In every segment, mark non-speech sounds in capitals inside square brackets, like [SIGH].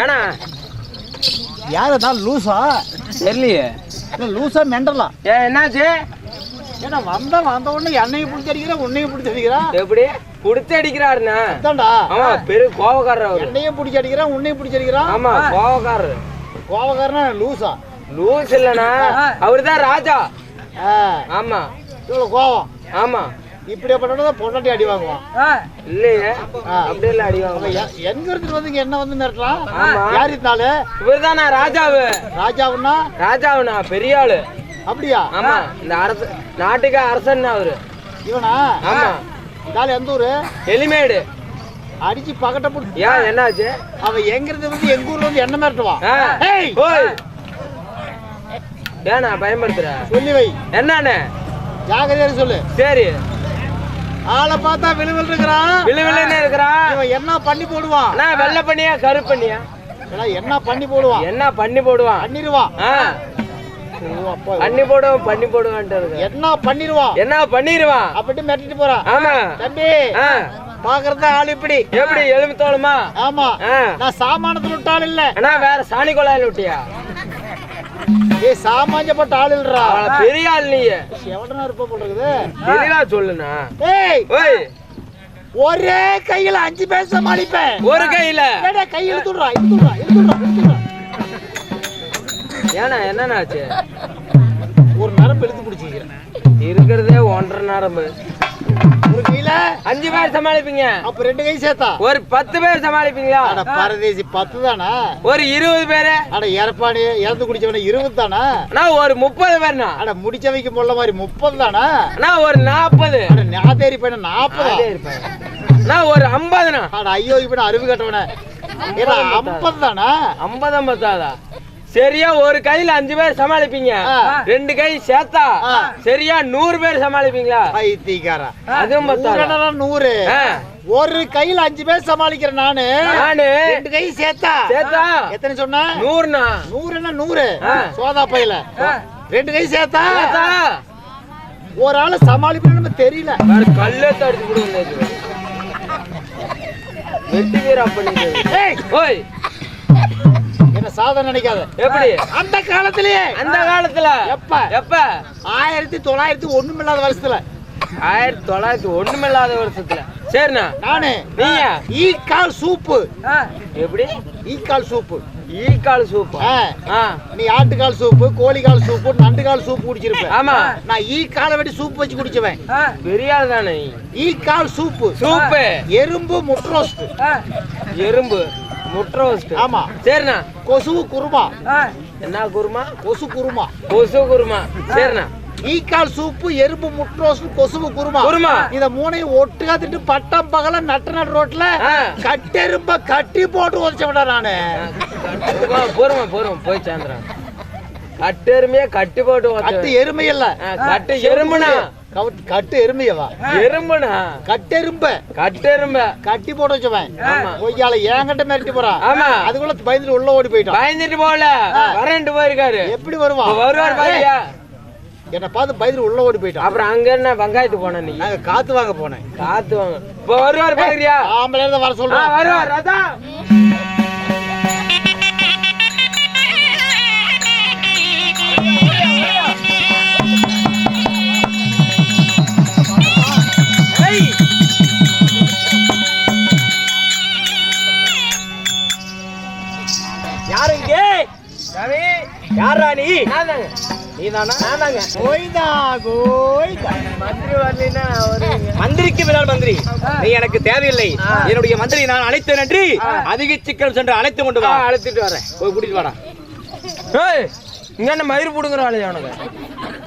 ஏண்ணா யார் இருந்தாலும் லூசா? தெரியலையே. லூசா மெண்டலா. ஏ என்னாச்சு? ஏன்னா வந்த வந்த உடனே என்னையும் பிடிச்சி அடிக்கிறா உன்னையும் பிடிச்சி அடிக்கிறா? எப்படி? புடிச்சு அடிக்கிறாருண்ணா. அதான்டா. ஆமா பெரு கோவக்காரர் அவரு. என்னையும் பிடிச்சி அடிக்கிறான் உன்னையும் பிடிச்சி அடிக்கிறான் ஆமா கோவக்காரர். கோவக்காரனா லூசா? லூஸ் இல்லண்ணா. அவர்தான் ராஜா. ஆ. ஆமா. இவ்வளோ கோவம். ஆமா. இப்படியே பண்ணா பொண்டாட்டி அடி வாங்குவான். இல்லையே. ஆ. அப்படி இல்ல அடிவாங்க அவன் எ- எங்க இருந்து வந்து இங்க என்ன வந்து மிரட்டலாம்? ஆமா. யார் இருந்தாலும் இவர்தானா ராஜாவு? ராஜாவுன்னா? ராஜாவுண்ணா பெரிய ஆளு அப்படியா? ஆமா இந்த அரச நாட்டுக்கு அரசன் அவரு. இவனா? ஆமா. இதால எந்த ஊரு? எலிமேடு. அடிச்சு பக்கட்ட போட்டு ஏன் என்னாச்சு? அவன் எங்க இருந்து வந்து எங்க ஊர்ல வந்து என்ன மிரட்டுவான் ஏண்ணா பயன்படுத்துற சொல்லி வை. என்னண்ணே ஜாகிரதையா சொல்லு. சரி. ஆளை பார்த்தா விழுவில் இருக்கிறான். விழு விழுன்னு இருக்கிறான். இவன் என்ன பண்ணி போடுவான் அண்ணா வெள்ளை பண்ணியா கரு பண்ணியா? என்ன பண்ணி போடுவான் என்ன பண்ணி போடுவான் பண்ணிடுவான். பண்ணி போடுவான் பண்ணி போடுவான்ட்டு என்ன பண்ணிடுவான் என்ன பண்ணிடுவான் அப்படின்ட்டு மிரட்டிட்டு போறான் ஆமா. தம்பி பாக்குறதா ஆள் இப்படி. எப்படி எலும்பு தோளுமா ஆமா. நான் சாமானத்துல விட்டாள் இல்ல. அண்ணா வேற சாணி கொள்ளாயில விட்டியா? ஏய் சாமாஞ்சப்பட்ட ஆள் இல்லடா பெரிய ஆள் நீ எவடனா இருப்ப போல இருக்குது? தெளிவா சொல்லுண்ணா. ஏய். ஓய். ஒரே கையில அஞ்சு பேர் சமாளிப்பேன் ஒரு கையில. ஏடா, கை இழுத்துடுறா இழுத்துடுறா இழுத்துடுறா இழுத்துடுறா ஏண்ணா என்னண்ணாச்சு ஒரு நரம்பு இழுத்து பிடிச்சிக்கிறேன் இருக்கிறதே ஒன்றரை நேரம் ஒரு கையில அஞ்சு பேர் சமாளிப்பீங்க. அப்ப ரெண்டு கை சேர்த்தா? ஒரு பத்து பேர் சமாளிப்பீங்களா? அட பரதேசி பத்து தானா? ஒரு இருபது பேரு. அட இறப்பானி இறந்து குடிச்சவன இருபது தானா? அண்ணா ஒரு முப்பது பேர்ண்ணா. அட முடிச்சவைக்கு முள்ள மாதிரி முப்பது தானா? அண்ணா ஒரு நாற்பது அட நாதேரி பையன நாற்பதா அண்ணா ஒரு ஐம்பதுண்ணா. அட ஐயோ இப்ப நான் அருவி கட்டவன. ஐம்பது தானா? ஐம்பது ஐம்பத்தாதா? சரியா ஒரு கையில அஞ்சு பேர் சமாளிப்பீங்க. ரெண்டு கை சேர்த்தா. சரியா நூறு பேர் சமாளிப்பீங்களா? பைத்தியக்காரா. அதுவும் நூறு. ஒரு கையில அஞ்சு பேர் சமாளிக்கிறேன் நானு நானு. ரெண்டு கை சேர்த்தா. சேர்த்தா? எத்தனை சொன்ன? நூறுண்ணா. நூறு. என்ன நூறு. சோதா பையில. ரெண்டு கை சேர்த்தா? ஒரு ஆளு சமாளிப்பேன்னு நம்ம தெரியல. கல்லே தடுத்து கொடுங்க வெட்டி வீரா பண்ணிட்டு. ஏய். ஓய். என்ன சாதனை நினைக்காத. எப்படி? அந்த காலத்திலேயே. அந்த காலத்துல? எப்ப? எப்ப? ஆயிரத்தி தொள்ளாயிரத்தி ஒண்ணும் இல்லாத வருஷத்துல. ஆயிரத்தி தொள்ளாயிரத்தி ஒண்ணுமில்லாத வருஷத்துல. சரிண்ணா. நானு நீங்க? ஈக்கால் சூப்பு. எப்படி? சூப்பு. ஈக்கால் சூப்பா? ஆ, ஆ. நீ ஆட்டுக்கால் சூப்பு கோழிக்கால் சூப்பு நண்டுகால் சூப்பு குடிச்சிருப்ப. ஆமா. நான் ஈ காலை வெட்டி சூப்பு வச்சு குடிச்சுவேன். பெரிய தானே நீ. ஈக்கால் சூப்பு. சூப்பு. எறும்பு முட்ரோஸ்ட். எறும்பு. முட்டை ரோஸ்ட் ஆமா. சரிண்ணா. கொசு குருமா. என்ன குருமா? கொசு குருமா. கொசு குருமா. சரிண்ணா. ஈக்கால் சூப்பு எறும்பு முட்ரோஸ்ட் கொசு குருமா. குருமா. இத மூணையும் ஒட்டுக்கா திட்டு பட்டம் பகல நட்ட நடு ரோட்ல. கட்டெரும்ப கட்டி போட்டு உதச்ச விட நானு போருமா போருமா போய் சேர்ந்துறேன் கட்டெருமையே கட்டி போட்டு கட்டு எருமை இல்ல. கட்டு எறும்புனா கட்டு எருமையவா எறும்புனா கட்டெரும்ப கட்டெரும்ப கட்டி போட்டு வச்சவன் ஆமா. கொய்யால ஏங்கிட்ட மிரட்டி போறான் ஆமா. அதுக்குள்ள பயந்துட்டு உள்ள ஓடி போயிட்டான். பயந்துட்டு போகல. வரண்டு போயிருக்காரு. எப்படி வருவான்? வருவார் பாரியா என்ன பார்த்து பயந்துட்டு உள்ள ஓடி போயிட்டான். அப்புறம் அங்க என்ன வெங்காயத்துக்கு போன நீ? நாங்க காத்து வாங்க போனேன். காத்து வாங்க. இப்ப வருவார் பாக்குறியா? ஆம்பளை வர சொல்றேன். வருவார். அதான். யாரா நீ. நீதானா? நான்தாங்க. கோய்தா கோய்தா மந்திரி வரலைன்னா. மந்திரிக்கு விடால் மந்திரி. நீ எனக்கு தேவையில்லை. என்னுடைய மந்திரி நான் அழைத்தேன் என்று அதிக சிக்கல் சென்று அழைத்து கொண்டு வா. அழைச்சிட்டு வரேன். போய் கூட்டிட்டு வாடா. ஏய் இங்க என்ன மயிர் புடுங்குற ஆளு அவனுக்கு?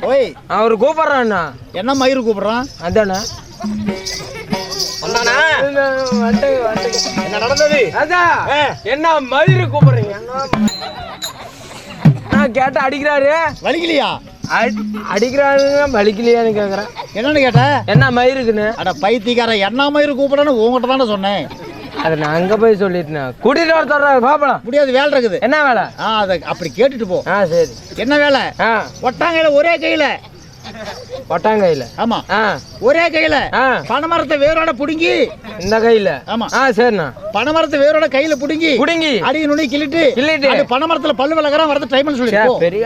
ஓய். அவரு கூப்பிடுறான்னா என்ன? மயிறு கூப்பிடுறான்? அதானே? என்ன நடந்தது? அதான். என்ன மயிறு கூப்பிடுறீங்க? கேட்ட அடிக்கிறாரு? வலிக்கலையா? அடி- அடிக்கிறாருங்க வலிக்கலையான்னு கேக்குறேன். என்னன்னு கேட்ட? என்ன மயிருக்குன்னு அட பைத்தியக்கார என்ன மயிறு கூப்பிடன்னு உங்ககிட்ட தானே சொன்னேன். அதை நான் அங்க போய் சொல்லிட்டேன்? கூட்டிட்டு வர சொல்றேன் பாப்பலாம் முடியாது வேலை இருக்குது. என்ன வேலை? ஆ அதை அப்படி கேட்டுட்டு போ. ஆ சரி. என்ன வேலை? ஆ. ஒட்டாங்கையில ஒரே கையில. கொட்டாங்கையில ஆமா. ஆ. ஒரே கையில பனைமரத்தை வேரோட புடுங்கி. இந்த கையில. ஆமா. ஆ சரிண்ணா. பனைமரத்தை வேரோட கையில புடுங்கி குடுங்கி அடி நுனி கிள்ளிட்டு கிள்ளிட்டு. அது பனைமரத்துல பல்லு விளக்குறான் வரது டைம் சொல்லி சே, போ. பெரிய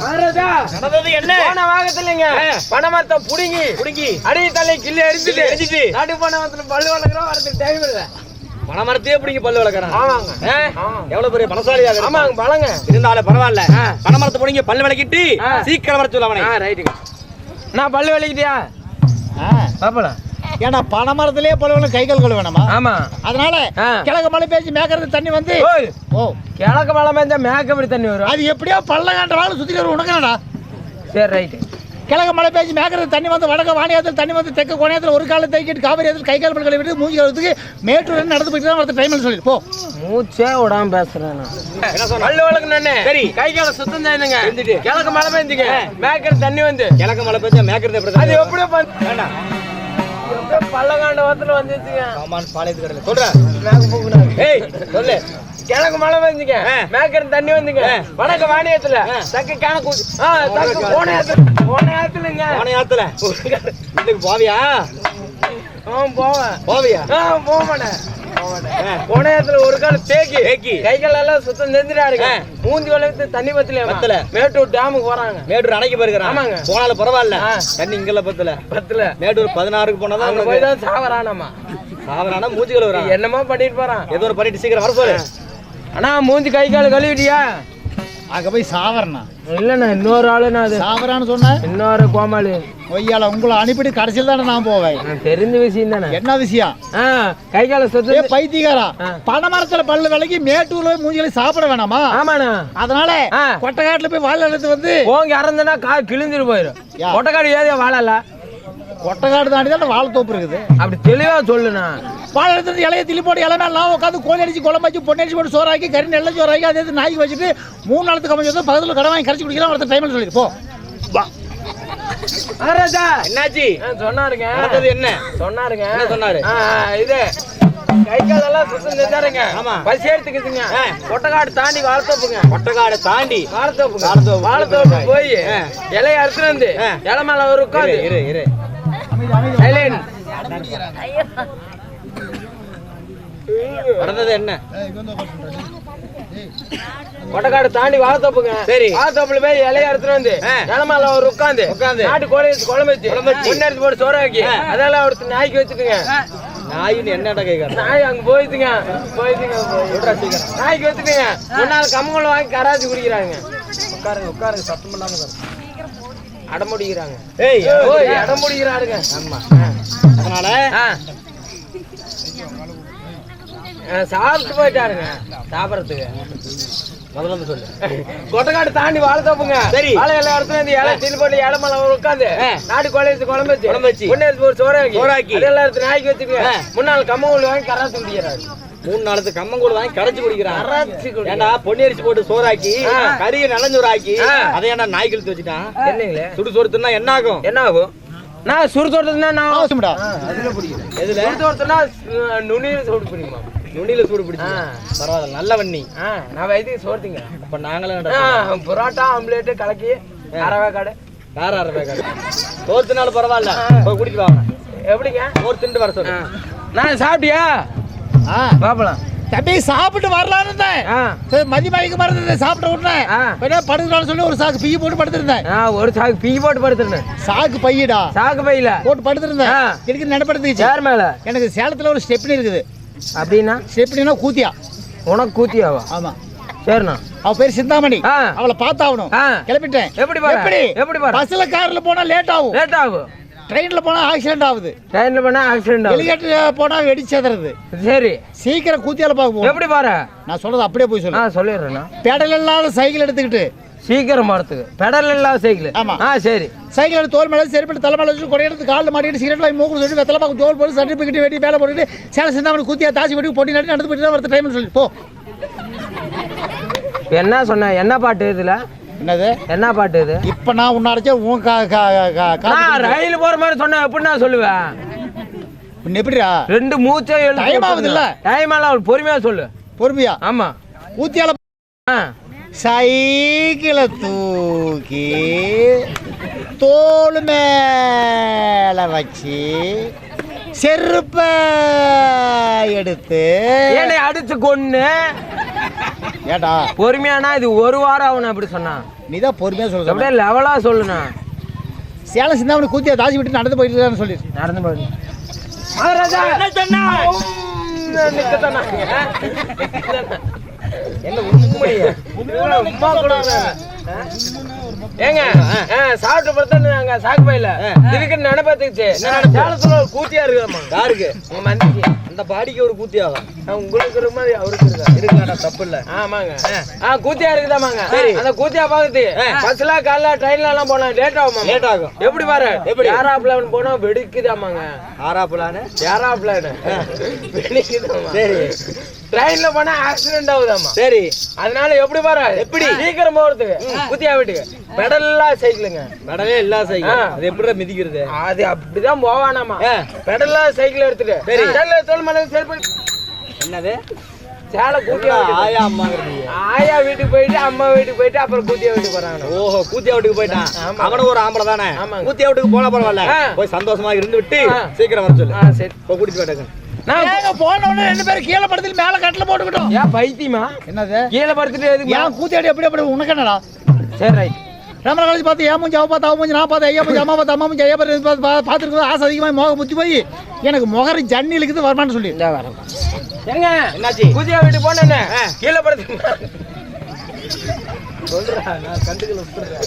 மகாராஜா நடந்தது என்ன? போன வாகத்துலங்க. பணமரத்தை புடுங்கி புடுங்கி. அடி தலை கிள்ளி அடிச்சுட்டு அடிச்சுட்டு நாட்டு பணமரத்துல பல்லு வளர்க்குறோம் வரதுக்கு டைம் இல்ல. பனைமரத்தையே பிடிங்கி பல்லு விளக்குறான். எவ்வளவு பெரிய பணசாலியா ஆமாங்க பழங்க. இருந்தாலும் பரவாயில்ல. ஆ. பனைமரத்தை பிடிங்கி பல்லு விளக்கிட்டு. சீக்கிரம் வர சொல்ல அவனை ரைட்டுங்க நான் பல்லு வலிக்கிட்டியா பாப்பலாம் ஏன்னா பனைமரத்திலேயே பல்லு விளக்கு கை கால் கழுவ வேணாமா? ஆமா. அதனால. கிழக்கு மழை பேச்சு மேய்க்கிறது தண்ணி வந்து ஓ. கிழக்கு மழை பெஞ்சா மேக்க எப்படி தண்ணி வரும்? அது எப்படியோ பள்ளங்காண்ட வாழ சுத்தி உனக்குடா சரி ரைட்டு கிழக்கு மழை பேச்சு மேய்க்கிறது தண்ணி வந்து வடக்க வாணியத்தில் தண்ணி வந்து தெற்கு கோணியத்தில் ஒரு காலை தைக்கிட்டு காவிரி ஆத்துல கை கால் கழுவிட்டு மூஞ்சி கழுவுறதுக்கு மேட்டூர் நடந்து போயிட்டு தான் வரது டைம் சொல்லிட்டு. போ. மூச்சே விடாம பேசுறேன் நான். பல்லு வளர்க்கணும் சரி. கை கால சுத்தம் செய்யுங்க. கிழக்கு மழை பெஞ்சுங்க. மேய்க்கிற தண்ணி வந்து. கிழக்கு மழை பேச்சா மேய்க்கிறது எப்படி அது எப்படி பண்ண பள்ளக்காண்ட வாரத்துல வந்துச்சுங்க சாமான் பாளையத்து கடையில் சொல்ற மேக்க போகக்கூடாது ஏய் சொல்லு. கிழக்கு மழை வந்துங்க மேய்க்கிற தண்ணி வந்துங்க. வடக்கு வாணியத்துல. தக்கு கணக்கு தக்கு போன இடத்துல போன இடத்துலங்க போன நேரத்துல இதுக்கு போவியா? ஆ போவேன். போவியா? ஆ போன இடத்துல ஒரு கால் தேக்கி தேக்கி. கை கால் எல்லாம் சுத்தம் செஞ்சுட்டாருங்க மூஞ்சி வளர்த்து தண்ணி பத்தல பத்தல. மேட்டூர் டேமுக்கு போறாங்க. மேட்டூர் அணைக்கு போயிருக்கிறான். ஆமாங்க. போனாலும் பரவாயில்ல. தண்ணி இங்கல பத்தல. பத்துல. மேட்டூர் பதினாறுக்கு போனதான் அங்க போய் தான் சாவறானாமா சாவரானா மூஞ்சி கழுவுறான் என்னமோ பண்ணிட்டு போறான். ஏதோ ஒரு பண்ணிட்டு சீக்கிரம் வர சொல்லு. அண்ணா மூஞ்சி கை கால் கழுவிட்டியா? அங்க போய் சாவரண்ணா. இல்லண்ணா இன்னொரு ஆளுண்ணா அது. சாவரான்னு சொன்ன? இன்னொரு கோமாளி. ஒய்யால உங்களை அனுப்பிட்டு கடைசியில் தானே நான் போவேன். தெரிஞ்ச விஷயம் தானே. என்ன விஷயம்? கை கால ஏ சுத்தம் பைத்தியக்காரா ஆ. பனைமரத்துல பல்லு விலைக்கு மேட்டூர்ல மூஞ்சிகளை சாப்பிட வேணாமா? ஆமாண்ணா. அதனால. கொட்டக்காட்டுல போய் வாழை எடுத்து வந்து ஓங்க இறந்துனா கால் கிழிஞ்சிட்டு போயிடும். கொட்டக்காடு ஏதோ வாழல கொட்டக்காடு தாண்டி தான் வாழை தோப்பு இருக்குது. அப்படி தெளிவா சொல்லுண்ணா. வாழை எடுத்து வந்து இலைய திளி போட்டு இலை மேலாம் உட்காந்து கோழி அடிச்சு குழம்பு வச்சு பொண்ணு அடிச்சு போட்டு சோறாக்கி கறி நெல்ல சோறாக்கி அதே நாய்க்கு வச்சுட்டு மூணு நாளுக்கு கம்மி பக்கத்துல கடை வாங்கி கரைச்சி குடிக்கலாம் ஒருத்தர் டைம்ல சொல்லிட்டு போ. என்னாச்சு? சொன்னாருங்க. என்ன? சொன்னாருங்க. என்ன சொன்னாரு? இது. கை கால் எல்லாம் சுத்தம் செஞ்சாருங்க. ஆமா. பசி எடுத்துக்குதுங்க கொட்டக்காடு தாண்டி வாழத்தோப்புங்க. கொட்டக்காடை தாண்டி? வாழத்தோப்புங்க. வாழைத்தோப்பு. வாழத்தோப்பு போய் இலைய அறுத்துட்டு வந்து இலை மேல ஒரு உட்காந்து இரு இரு சைலண்ட் நடந்தது என்ன? கொட்டக்காடு தாண்டி வாழத்தோப்புங்க சரி. வாழத்தோப்புல போய் இலைய அறுத்துட்டு வந்து இலை மேல ஒரு உட்காந்து உட்காந்து. நாட்டு கோழி வச்சு குழம்பு வச்சு முன்ன எடுத்து போட்டு சோற வைக்கி அதெல்லாம் ஒருத்தர் நாய்க்கு வச்சுட்டுங்க. நாயின்னு என்னடா கேட்கறேன் நாய் அங்க போயிடுச்சுங்க. போயிடுச்சுங்க போய். நாய்க்கு வச்சுட்டுங்க. முன்னாள் கம்மங்கூழ வாங்கி கராச்சி குடிக்கிறாங்க. உட்காருங்க உட்காருங்க சத்தம் இல்லாம உட்காருங்க. அடம் முடிக்கிறாங்க ஏய் ஓய் அடம் முடிக்கிறாருங்க ஆமா. அதனால சாப்பிட்டு போயிட்டாருங்க. சாப்பிடறதுக்கு. முதல்ல வந்து சொல்லு. கொட்டக்காடு தாண்டி வாழை தப்புங்க. சரி. வாழை எல்லாம் எடுத்து வந்து இலை தில் போட்டு இலை மேல உட்காந்து நாட்டு கோழி வச்சு குழம்பு வச்சு. குழம்பு வச்சு. ஒண்ணு எடுத்து ஒரு சோறாக்கி. சோறாக்கி. அதெல்லாம் எடுத்து நாய்க்கு வச்சுக்கோங்க. முன்னாள் கம்மங்கூழ் வாங்கி கராச்சி குடிக்கிறாரு. மூணு நாளுக்கு கம்மங்கூழ் வாங்கி கரைச்சு குடிக்கிறான். ஏண்டா பொன்னரிசி போட்டு சோறாக்கி. கறியை நலஞ்சோறாக்கி. அதை ஏன்டா நாய் கழுத்து வச்சுட்டான்? என்னங்களே சுடு சோறு தின்னா என்ன ஆகும்? என்ன ஆகும்? நான் சுடு தோட்டத்துனா நான் பிடிக்கிறேன் எதுல? சுடு தோட்டத்துனா நுனியில் சோடு பிடிக்குமா? நுனியில சூடு பிடிச்சு ஆ. பரவாயில்ல நல்ல வண்ணி. ஆ நான் வயதுக்கு சோர்த்திங்க. அப்ப நாங்களும் ஆ, புரோட்டா ஆம்லேட்டு கலக்கி அரவை கடை வேற யாரும் பேக்காது சோறு தின்னாலும் பரவாயில்ல போய் குடிச்சு வாங்க. எப்படிங்க? சோறு திண்டு வர சொல்லு. நான் சாப்பிட்டியா? பாப்பலாம் தம்பி சாப்பிட்டு வரலான்னு இருந்தேன். ஆ. சரி மதி மயக்க மருந்து சாப்பிட்டு விட்டேன் ஆ. படுக்கலாம்னு சொல்லி ஒரு சாக்கு பீ போட்டு படுத்திருந்தேன். ஆ ஒரு சாக்கு பீ போட்டு படுத்துருந்தேன். சாக்கு பையடா? சாக்கு பையில. போட்டு படுத்திருந்தேன். ஆ. எனக்கு நடப்படுத்துச்சு சேர் மேல? எனக்கு சேலத்துல ஒரு ஸ்டெப்னி இருக்குது. அப்படின்னா? ஸ்டெப்னினா கூத்தியா? உனக்கு கூத்தியாவா? ஆமா. சரிண்ணா. அவ பேர் சிந்தாமணி. அவளை பார்த்தாகணும். கிளம்பிட்டேன். எப்படி எப்படி? எப்படி பஸ்ல கார்ல போனா லேட் ஆகும். லேட் ஆகும். ட்ரெயின்ல போனா ஆக்சிடென்ட் ஆகுது. ட்ரெயின்ல போனா ஆக்சிடென்ட் ஹெலிகாப்டர் போனா வெடிச்சதுறது சரி. சீக்கிரம் கூத்தியால பார்க்க எப்படி பாரு? நான் சொல்றது அப்படியே போய் சொல்லு. நான் சொல்லிடுறேண்ணா. பெடல் இல்லாத சைக்கிள் எடுத்துக்கிட்டு சீக்கிரம் வரத்துக்கு பெடல் இல்லாத சைக்கிள். ஆமா. ஆ சரி. சைக்கிள் தோல் மேலே செருப்பிட்டு தலை மேலே வச்சு கொடை எடுத்து காலில் மாட்டிட்டு சிகரெட் வாங்கி மூக்கு சொல்லி வெத்தலை பார்க்க தோல் போட்டு சர்டிஃபிகேட் வெட்டி வேலை போட்டுட்டு சேலை சிந்தாமணி கூத்தியா தாசி வெட்டி பொட்டி நட்டு நடந்து போயிட்டு தான் வரது டைம்னு சொல்லி. போ. என்ன சொன்ன? என்ன பாட்டு இதுல? என்னது? என்ன பாட்டு இது? இப்போ நான் உன்னை அடைச்சா உன் கா கா கா ரயில் போற மாதிரி சொன்ன எப்படி நான் சொல்லுவேன்? எப்படிடா? ரெண்டு மூச்சே Time ஆகுதுல்ல? டைம் எல்லாம் பொறுமையா சொல்லு. பொறுமையா? ஆமா. ஊத்தியால ஆ. சைக்கிளை தூக்கி தோல் மேல வச்சு செருப்ப எடுத்து என்னை அடிச்சு கொன்னு. ஏடா பொறுமையானா இது ஒரு வாரம் ஆகணும் அப்படி சொன்னா. நீ தான் பொறுமையா சொல்ல அப்படியே லெவலா சொல்லுண்ணா. சேலம் சிந்தாமணி கூத்தியா தாசி விட்டு நடந்து போயிட்டு இருக்கான்னு சொல்லி. நடந்து போய் மகாராஜா! என்ன உண்மையா? ஏங்க சாப்பிட்டு படுத்தா நாங்க சாக்கு பையில. இதுக்கு நினைப்பத்துச்சு சேலத்துல ஒரு கூத்தியா இருக்குதாம்மா யாருக்கு? உங்க மந்திக்கு. அந்த பாடிக்கு ஒரு ஆ, உங்களுக்கு இருக்க மாதிரி அவருக்கு இருக்கா இருக்குடா தப்பு இல்ல ஆமாங்க. ஆ. கூத்தியா இருக்குதாமாங்க? அந்த கூத்தியா பாக்குது பஸ்ல காலைல ட்ரெயின்ல எல்லாம் போனா லேட் ஆகும் லேட் ஆகும். எப்படி பாரு? எப்படி? யாரா பிளான் போனா வெடிக்குதாமாங்க. ஆறா பிளானு யாரா பிளான் வெடிக்குதாமா சரி. ட்ரெயின்ல போனா ஆக்சிடென்ட் ஆகுதாமா சரி. அதனால எப்படி பாரு? எப்படி? சீக்கிரம் போறதுக்கு குத்தியா வீட்டுக்கு. பெடல்லா சைக்கிளுங்க. மெடலே இல்லா. சைக்கிள். அது எப்படிடா மிதிக்கிறது? அது அப்படிதான் போவானாமா. பெடல்லா சைக்கிள் எடுத்துட்டு. சரி. சேல தோல் மலை செருப்பு என்னது? சேலை வீட்டுக்கு. ஆயா அம்மாங்கிறது ஆயா வீட்டுக்கு போயிட்டு அம்மா வீட்டுக்கு போயிட்டு அப்புறம் கூத்தியா வீட்டுக்கு போறாங்க ஓஹோ கூத்தியா வீட்டுக்கு போயிட்டான். அவனும் ஒரு ஆம்பளை தானே. கூத்தியா வீட்டுக்கு போனா பரவாயில்ல. போய் சந்தோஷமா இருந்து விட்டு. சீக்கிரம் வர சொல்லு. சரி. கூட்டிட்டு போயிட்டாங்க நான் போன உடனே ரெண்டு பேரும் கீழே படுத்து மேல கட்டில போட்டுக்கிட்டோம். ஏன் பைத்தியமா? என்னது? கீழே படுத்துட்டு எதுக்கு ஏன் கூத்தியாடி எப்படி எப்படி உனக்கு என்னடா? சரி ரைட் ரமண காலேஜ் பார்த்து ஏன் மூஞ்சி அவ பார்த்து அவ மூஞ்சி நான் பார்த்து ஐயா மூஞ்சி அம்மா பார்த்து அம்மா மூஞ்சி ஐயா பார்த்து பார்த்து பார்த்துருக்கோம் ஆசை அதிகமாக முக முத்தி போய் எனக்கு முகரி ஜன்னி இழுக்குது வரமான்னு சொல்லி. ஏங்க என்னாச்சு? வீட்டுக்கு போனேன்னு கீழே படுத்து சொல்றா நான் விட்டுறேன்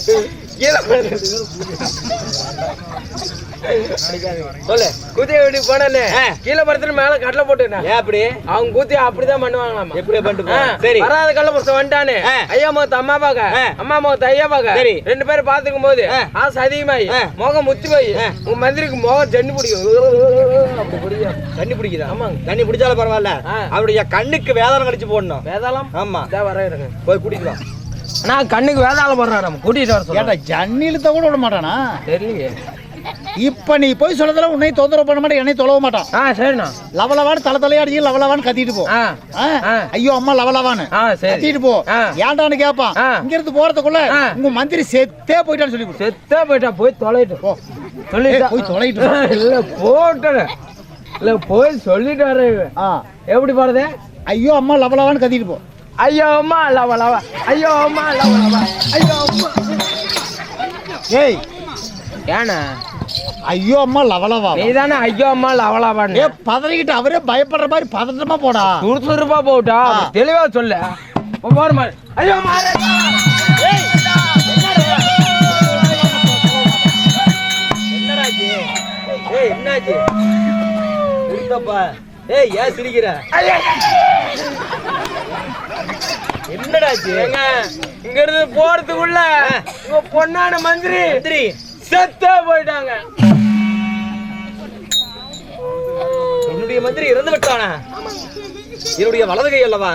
கீழே படுத்து சொல்லு. கூத்தியா வீட்டுக்கு போனேன்னு கீழே படுத்துட்டு மேல கட்டில போட்டுட்டேன் ஏன் அப்படி? அவங்க கூத்தியா அப்படிதான் பண்ணுவாங்களாமா? எப்படி பண்ணிட்டு சரி. வராத கள்ள புருஷன் வந்துட்டானு. ஐயா முகத்து அம்மா பாக்க. அம்மா முகத்து ஐயா பாக்க. சரி. ரெண்டு பேரும் பாத்துக்கும் போது. ஆசை அதிகமாயி. முகம் முத்தி போய். உங்க மந்திரிக்கு முகம் ஜென்னு பிடிக்கும். அப்படி பிடிக்கும் தண்ணி பிடிக்குதா? ஆமாங்க. தண்ணி பிடிச்சாலும் பரவாயில்ல. அவருடைய கண்ணுக்கு வேதனை கடிச்சு போடணும். வேதாளம்? ஆமா. இதா வர இருங்க. போய் வா நான் கண்ணுக்கு வேதாளம் போடுறேன் நம்ம கூட்டிட்டு வர ஏடா சொல்றேன் ஜன்னி இழுத்த கூட விட மாட்டானா? தெரியலையே. இப்ப நீ போய் சொல்லதுல உன்னை தொந்தரவு பண்ண மாட்டேன் என்னை தொலைவ மாட்டான். ஆ சரிண்ணா. லவலவான்னு தலை தலையாடி லவலவான்னு கத்திட்டு போ. ஐயோ அம்மா சரி. கத்திட்டு போ. ஏன்டான்னு கேட்பான். இங்க இருந்து போறதுக்குள்ள. உங்க மந்திரி செத்தே போயிட்டான்னு சொல்லி. செத்தா போயிட்டா போய் தொலைட்டு. போ. சொல்லிட்டா. போய் தொலைட்டு. [LAUGHS] இல்ல போட்டேன் இல்ல போய் சொல்லிட்டு வரேன் இவன். ஆ. எப்படி போறது? ஐயோ அம்மா லவலவான்னு கத்திட்டு போ. ஐயோ அம்மா லவ லவ ஐயோ அம்மா லவ லவ ஐயோ அம்மா. ஏய். ஏண்ணா? ஐயோ அம்மா லவலவா நீ தானே ஐயோ அம்மா லவ ஏ பதறிக்கிட்டு அவரே பயப்படுற மாதிரி பதட்டமா போடா. துருதுருப்பா போட்டா தெளிவா சொல்லு. பாரு மாதிரி ஐயோ என்னாச்சு? ஏய் ஏன் சிரிக்கிற! என்னடாச்சு? இங்க இருந்து போறதுக்குள்ள உங்க பொண்ணான மந்திரி. மந்திரி. செத்தே போயிட்டாங்க. என்னுடைய மந்திரி இறந்து விட்டானா? என்னுடைய வலது கை அல்லவா.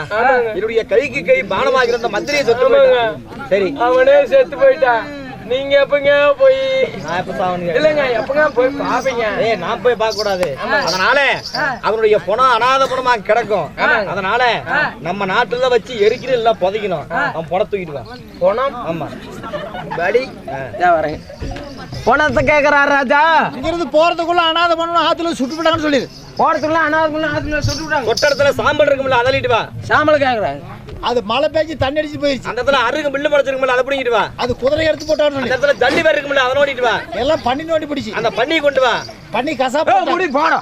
என்னுடைய கைக்கு கை பானமாக இருந்த மந்திரியை. போயிட்டான். சரி. அவனே செத்து போயிட்டான். நீங்க எப்பங்க போய்? இல்லைங்க எப்பங்க போய் பாப்பீங்க? ஏய் நான் போய் பார்க்க கூடாது அதனால அவனுடைய பணம் அனாத பணமா கிடக்கும். அதனால நம்ம நாட்டுல வச்சு எரிக்கணும் இல்ல புதைக்கணும். அவன் பணம் தூக்கிட்டு வா. பணம் ஆமா. படி வரேன். பணத்தை கேக்குறாரு ராஜா. இங்க இருந்து போறதுக்குள்ள அனாத பண்ணணும் ஆத்துல சுட்டு விட்டாங்கன்னு சொல்லிடு. போறதுக்குள்ள அனாதுக்குள்ள ஆத்துல சுட்டு விட்டாங்க. கொட்டடத்துல சாம்பல் இருக்கும்ல அதலிட்டு வா. சாம்பல் கேக்குறாங்க அது மழை பேஞ்சு தண்ணி அடிச்சு போயிருச்சு. அந்த இடத்துல அருகு மில்லு முளைச்சிருக்கும்ல அதை பிடிங்கிட்டு வா. அது குதிரை எடுத்து போட்டான்னு அந்த சொல்லி. இடத்துல ஜல்லி பேர் இருக்கும்ல அதை ஓடிட்டு வா. எல்லாம் பண்ணி நோண்டி பிடிச்சு. அந்த பண்ணி கொண்டு வா. பண்ணி கசா முடி போடா.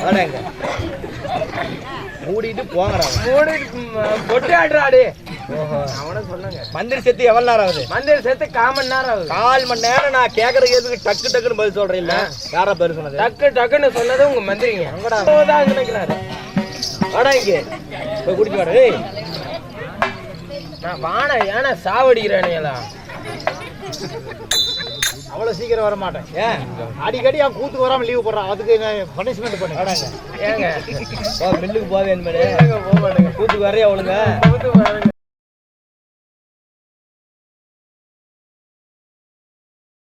வாடங்க மூடிட்டு போங்கடா. மூடி பொட்டு ஆடுறாடி அவனை சொன்னாங்க மந்திரி செத்து எவ்வளவு நேரம் ஆகுது மந்திரி சேர்த்து காமன் நேரம் ஆகுது கால் மணி நேரம் நான் கேக்குற கேள்விக்கு டக்கு டக்குன்னு பதில் சொல்றேன் இல்ல யாரா பேர் சொன்னது? டக்கு டக்குன்னு சொன்னது உங்க மந்திரிங்க. நினைக்கிறாரு. வாடா இங்க. போய் வாடா ஏய். நான் வான ஏன்னா சாவடிக்கிறானுங்களா அவ்வளவு சீக்கிரம் வர மாட்டேன் ஏன் அடிக்கடி அவன் கூத்துக்கு வராம லீவ் போடுறான். அதுக்கு பனிஷ்மெண்ட் பண்ணு. ஏங்க. மில்லுக்கு போவேன் போக மாட்டேங்க. கூத்துக்கு வரையா அவளுங்க.